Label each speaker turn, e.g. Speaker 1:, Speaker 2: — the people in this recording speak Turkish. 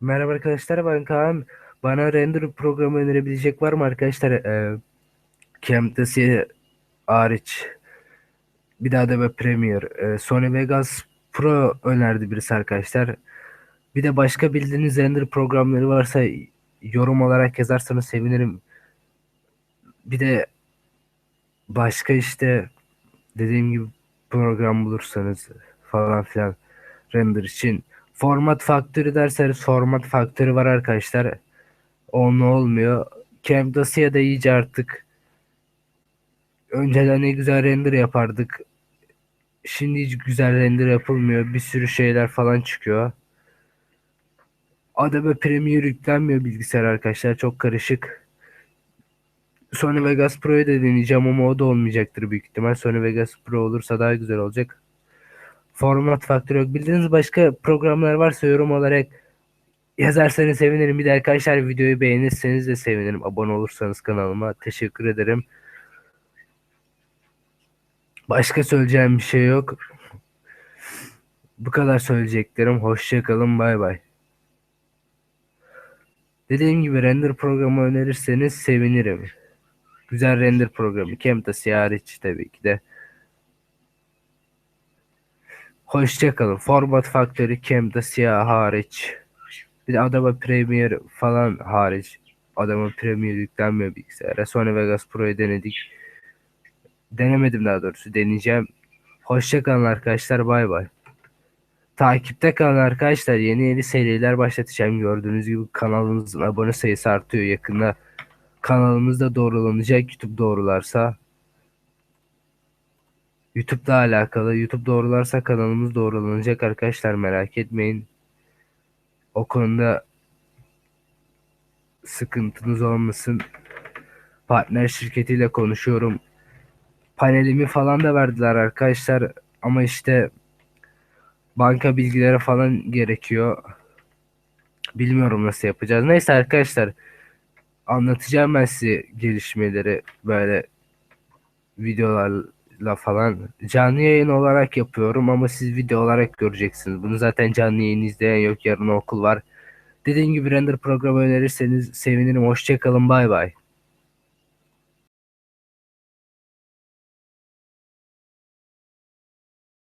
Speaker 1: Merhaba arkadaşlar ben Kaan. Bana render programı önerebilecek var mı arkadaşlar? Ee, Camtasia hariç. Bir daha da Premiere. Ee, Sony Vegas Pro önerdi birisi arkadaşlar. Bir de başka bildiğiniz render programları varsa yorum olarak yazarsanız sevinirim. Bir de başka işte dediğim gibi program bulursanız falan filan render için. Format faktörü derseniz format faktörü var arkadaşlar. O ne olmuyor. Camtasia da iyice artık önceden ne güzel render yapardık. Şimdi hiç güzel render yapılmıyor. Bir sürü şeyler falan çıkıyor. Adobe Premiere yüklenmiyor bilgisayar arkadaşlar. Çok karışık. Sony Vegas Pro'yu da deneyeceğim ama o da olmayacaktır büyük ihtimal. Sony Vegas Pro olursa daha güzel olacak. Format faktörü yok. Bildiğiniz başka programlar varsa yorum olarak yazarsanız sevinirim. Bir de arkadaşlar videoyu beğenirseniz de sevinirim. Abone olursanız kanalıma. Teşekkür ederim. Başka söyleyeceğim bir şey yok. Bu kadar söyleyeceklerim. Hoşçakalın. Bay bay. Dediğim gibi render programı önerirseniz sevinirim. Güzel render programı. Camtasia hariç tabii ki de. Hoşçakalın. Format faktörü Camtasia hariç. Bir de Adobe Premiere falan hariç. Adobe Premiere yüklenmiyor bilgisayara. Sony Vegas Pro'yu denedik. Denemedim daha doğrusu. Deneyeceğim. Hoşçakalın arkadaşlar. Bay bay. Takipte kalın arkadaşlar. Yeni yeni seriler başlatacağım. Gördüğünüz gibi kanalımızın abone sayısı artıyor. Yakında kanalımız da doğrulanacak. YouTube doğrularsa. YouTube'la alakalı. YouTube doğrularsa kanalımız doğrulanacak arkadaşlar. Merak etmeyin. O konuda sıkıntınız olmasın. Partner şirketiyle konuşuyorum. Panelimi falan da verdiler arkadaşlar. Ama işte banka bilgileri falan gerekiyor. Bilmiyorum nasıl yapacağız. Neyse arkadaşlar anlatacağım ben size gelişmeleri böyle videolarla falan. Canlı yayın olarak yapıyorum ama siz video olarak göreceksiniz. Bunu zaten canlı yayın izleyen yok. Yarın okul var. Dediğim gibi render programı önerirseniz sevinirim. Hoşçakalın. Bay bay.